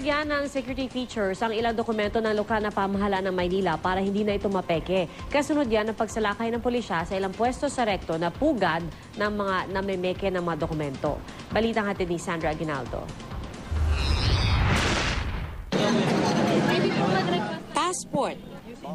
Nilagyan ng security features ang ilang dokumento ng lokal na pamahalaan ng Maynila para hindi na ito mapeke. Kasunod yan ang pagsalakay ng pulisya sa ilang pwesto sa rekto na pugad ng mga namemeke ng mga dokumento. Balitang hatid ni Sandra Aguinaldo. passport,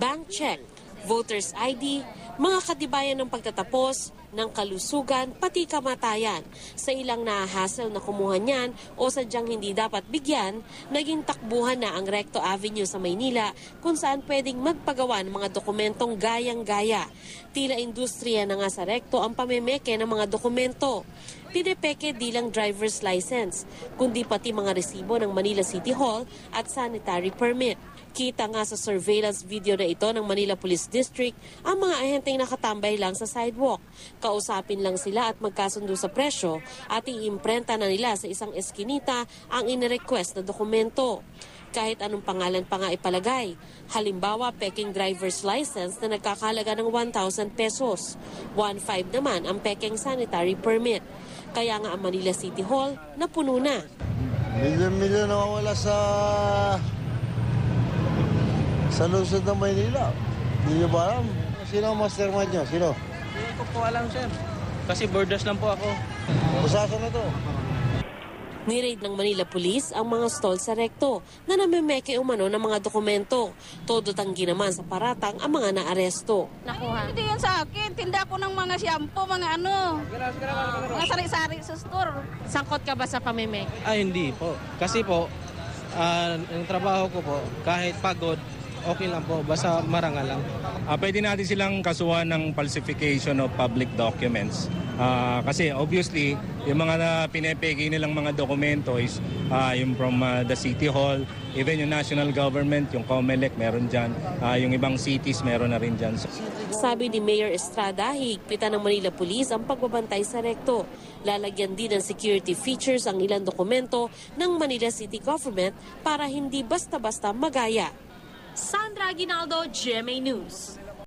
bank check, voter's ID, mga katibayan ng pagtatapos, ng kalusugan, pati kamatayan. Sa ilang nahahasel na kumuha niyan o sadyang hindi dapat bigyan, naging takbuhan na ang Recto Avenue sa Maynila kung saan pwedeng magpagawa ng mga dokumentong gayang-gaya. Tila industriya na nga sa Recto ang pamemeke ng mga dokumento. Pinepeke di lang driver's license, kundi pati mga resibo ng Manila City Hall at sanitary permit. Kita nga sa surveillance video na ito ng Manila Police District ang mga ahenteng nakatambay lang sa sidewalk. Kausapin lang sila at magkasundo sa presyo at iimprenta na nila sa isang eskinita ang inirequest na dokumento kahit anong pangalan pa nga ipalagay. Halimbawa, peking driver's license na nagkakalaga ng 1,000 pesos. 1,500 naman ang peking sanitary permit. Kaya nga ang Manila City Hall napuno na. Milyon-milyon nawawala sa sa lungsod ng Maynila. Hindi nyo ba alam? Sino ang mastermind nyo? Sino? Hindi ko po alam, sir. Kasi borders lang po ako. Kusasa na to. Niraid ng Manila Police ang mga stall sa rekto na namemeke umano ng mga dokumento. Todo tanggi naman sa paratang ang mga naaresto. Hindi yan sa akin. Tinda ko ng mga shampoo, mga ano. Mga sari-sari sa store. Sangkot ka ba sa pamemeke? Ah, hindi po. Kasi po, ah, ang trabaho ko po, kahit pagod, okay lang po. Basta marangal lang. Ah, pwede natin silang kasuhan ng falsification of public documents. Ah, kasi obviously, yung mga na pinepeke nilang mga dokumento is ah, yung from ah, the City Hall, even yung national government, yung COMELEC, meron dyan. Ah, yung ibang cities, meron na rin dyan. So, Sabi ni Mayor Estrada, higpitan ng Manila Police ang pagbabantay sa rekto. Lalagyan din ng security features ang ilang dokumento ng Manila City Government para hindi basta-basta magaya. Sandra Aguinaldo, GMA News.